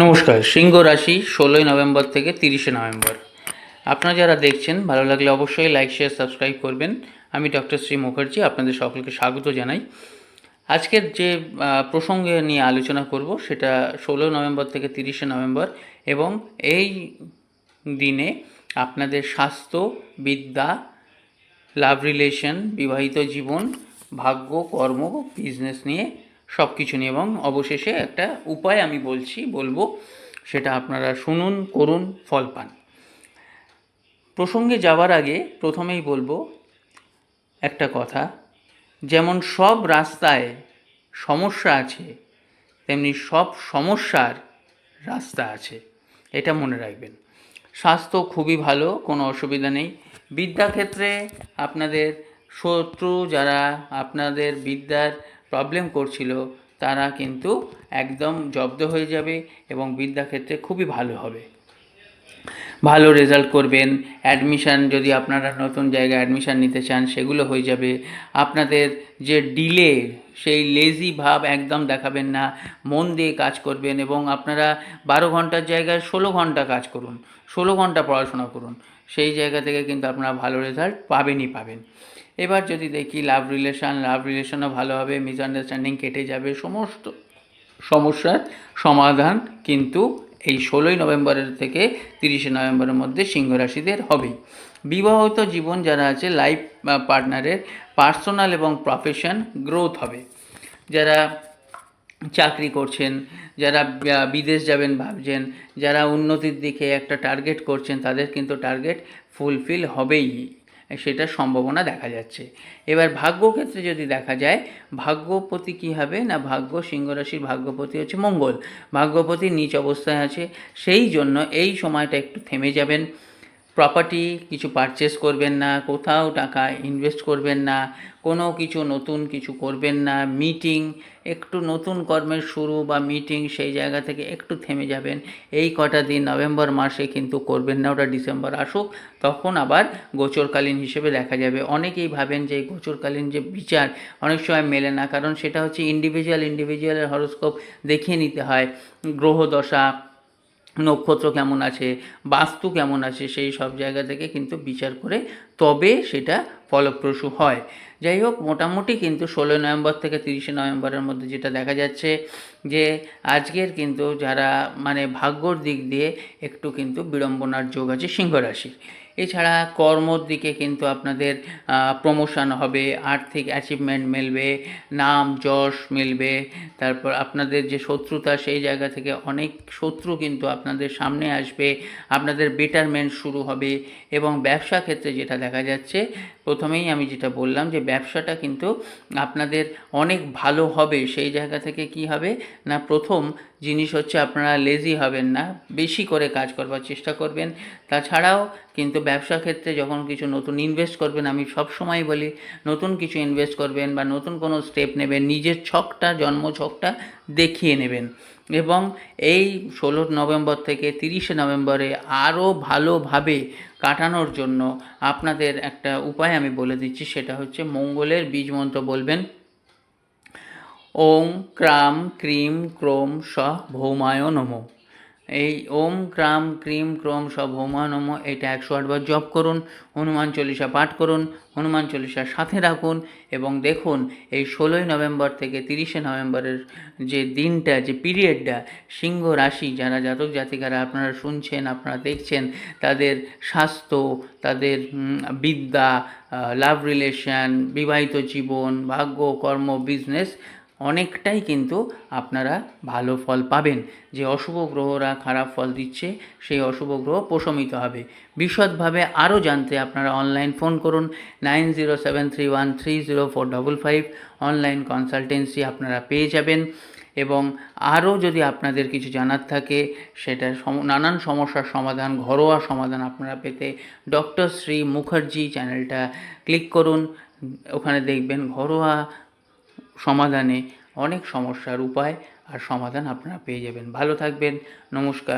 নমস্কার, সিংহ রাশি ষোলোই নভেম্বর থেকে তিরিশে নভেম্বর। আপনারা যারা দেখছেন, ভালো লাগলে অবশ্যই লাইক, শেয়ার, সাবস্ক্রাইব করবেন। আমি ডক্টর শ্রী মুখার্জি আপনাদের সকলকে স্বাগত জানাই। আজকের যে প্রসঙ্গে নিয়ে আলোচনা করব সেটা ষোলো নভেম্বর থেকে তিরিশে নভেম্বর এবং এই দিনে আপনাদের স্বাস্থ্য, বিদ্যা, লাভ রিলেশন, বিবাহিত জীবন, ভাগ্য, কর্ম, বিজনেস নিয়ে সব কিছু নিয়ে এবং অবশেষে একটা উপায় আমি বলছি, বলব, সেটা আপনারা শুনুন, করুন, ফল পান। প্রসঙ্গে যাওয়ার আগে প্রথমেই বলব একটা কথা, যেমন সব রাস্তায় সমস্যা আছে, তেমনি সব সমস্যার রাস্তা আছে, এটা মনে রাখবেন। স্বাস্থ্য খুবই ভালো, কোনো অসুবিধা নেই। বিদ্যাক্ষেত্রে আপনাদের শত্রু যারা, আপনাদের বিদ্যার প্রবলেম করছিল, তারা কিন্তু একদম জব্দ হয়ে যাবে এবং বিদ্যাক্ষেত্রে খুবই ভালো হবে। ভালো রেজাল্ট করবেন। অ্যাডমিশান যদি আপনারা নতুন জায়গায় অ্যাডমিশান নিতে চান, সেগুলো হয়ে যাবে। আপনাদের যে ডিলে সেই লেজি ভাব একদম দেখাবেন না। মন দিয়ে কাজ করবেন এবং আপনারা বারো ঘণ্টার জায়গায় ষোলো ঘণ্টা কাজ করুন। ষোলো ঘণ্টা পড়াশোনা করুন। সেই জায়গা থেকে কিন্তু আপনারা ভালো রেজাল্ট পাবেনই পাবেন। এবার যদি দেখি লাভ রিলেশন লাভ রিলেশনও ভালো হবে মিসআন্ডারস্ট্যান্ডিং কেটে যাবে, সমস্ত সমস্যার সমাধান কিন্তু এই ষোলোই নভেম্বরের থেকে তিরিশে নভেম্বরের মধ্যে সিংহ রাশিদের হবেই বিবাহিত জীবন যারা আছে লাইফ পার্টনারের পার্সোনাল এবং প্রফেশন গ্রোথ হবে। যারা চাকরি করছেন, যারা বিদেশ যাবেন ভাবছেন, যারা উন্নতির দিকে একটা টার্গেট করছেন, তাদের কিন্তু টার্গেট ফুলফিল হবেই। সেটার সম্ভাবনা দেখা যাচ্ছে। এবার ভাগ্যক্ষেত্রে যদি দেখা যায়, ভাগ্যপতি কী হবে না ভাগ্য? সিংহরাশির ভাগ্যপতি হচ্ছে মঙ্গল। ভাগ্যপতি নিচ অবস্থায় আছে। সেই জন্য এই সময়টা একটু থেমে যাবেন। প্রপার্টি কিছু পারচেস করবেন না, কোথাও টাকা ইনভেস্ট করবেন না, কোনো কিছু নতুন কিছু করবেন না মিটিং একটু নতুন কর্মের শুরু বা মিটিং সেই জায়গা থেকে একটু থেমে যাবেন। এই কটা দিন নভেম্বর মাসে কিন্তু করবেন না, ওটা ডিসেম্বর আসুক, তখন আবার গোচরকালীন হিসেবে দেখা যাবে। অনেকেই ভাবেন যে গোচরকালীন যে বিচার অনেক সময় মেলে না, কারণ সেটা হচ্ছে ইন্ডিভিজুয়াল ইন্ডিভিজুয়ালের হরোস্কোপ দেখিয়ে নিতে হয়। গ্রহ দশা নক্ষত্র কেমন আছে, বাস্তু কেমন আছে, সেই সব জায়গা থেকে কিন্তু বিচার করে তবে সেটা ফলপ্রসূ হয়। যাই হোক, মোটামুটি কিন্তু ষোলোই নভেম্বর থেকে তিরিশে নভেম্বরের মধ্যে যেটা দেখা যাচ্ছে যে আজকের কিন্তু যারা মানে ভাগ্যর দিক দিয়ে একটু কিন্তু বিড়ম্বনার যোগ আছে সিংহ রাশির। এছাড়া কর্মর দিকে কিন্তু আপনাদের প্রমোশন হবে, আর্থিক অ্যাচিভমেন্ট মিলবে, নাম, যশ মিলবে, তারপর আপনাদের যে শত্রুতা সেই জায়গা থেকে অনেক শত্রু কিন্তু আপনাদের সামনে আসবে, আপনাদের বেটারমেন্ট শুরু হবে এবং ব্যবসা ক্ষেত্রে যেটা দেখা যাচ্ছে, প্রথমেই আমি যেটা বললাম যে ব্যবসাটা কিন্তু আপনাদের অনেক ভালো হবে। সেই জায়গা থেকে কি হবে? না, প্রথম জিনিস হচ্ছে আপনারা লেজি হবেন না, বেশি করে কাজ করবার চেষ্টা করবেন। তাছাড়াও কিন্তু ব্যবসা ক্ষেত্রে যখন কিছু নতুন ইনভেস্ট করবেন, আমি সব সময় বলি নতুন কিছু ইনভেস্ট করবেন বা নতুন কোনো স্টেপ নেবেন, নিজের ছকটা, জন্ম ছকটা দেখিয়ে নেবেন। এবং এই ষোলো নভেম্বর থেকে তিরিশে নভেম্বরে আরও ভালোভাবে কাটানোর জন্য আপনাদের একটা উপায় আমি বলে দিচ্ছি, সেটা হচ্ছে মঙ্গলের বীজ মন্ত্র বলবেন। ওম ক্রাম ক্রিম ক্রোম স ভৌমায় নমো। এই ওম ক্রাম ক্রিম ক্রোম সব ভৌমায় নমো, এটা একশো আটবার জপ করুন, হনুমান চল্লিশা পাঠ করুন, হনুমান চল্লিশার সাথে রাখুন এবং দেখুন এই ষোলোই নভেম্বর থেকে তিরিশে নভেম্বরের যে দিনটা, যে পিরিয়ডটা, সিংহ রাশি যারা জাতক জাতিকারা আপনারা শুনছেন, আপনারা দেখছেন, তাদের স্বাস্থ্য, তাদের বিদ্যা লাভ রিলেশন বিবাহিত জীবন, ভাগ্য, কর্ম বিজনেস অনেকটাই কিন্তু আপনারা ভালো ফল পাবেন। যে অশুভ গ্রহরা খারাপ ফল দিচ্ছে, সেই অশুভ গ্রহ প্রশমিত হবে। বিশদভাবে আরও জানতে আপনারা অনলাইন ফোন করুন nine zero seven three one three zero four double five online consultancy আপনারা পেয়ে যাবেন এবং আরও যদি আপনাদের কিছু জানার থাকে, সেটা নানান সমস্যার সমাধান, ঘরোয়া সমাধান আপনারা পেতে ডক্টর শ্রী মুখার্জি চ্যানেলটা ক্লিক করুন। ওখানে দেখবেন ঘরোয়া সমাধানে অনেক সমস্যার উপায় আর সমাধান আপনারা পেয়ে যাবেন। ভালো থাকবেন নমস্কার।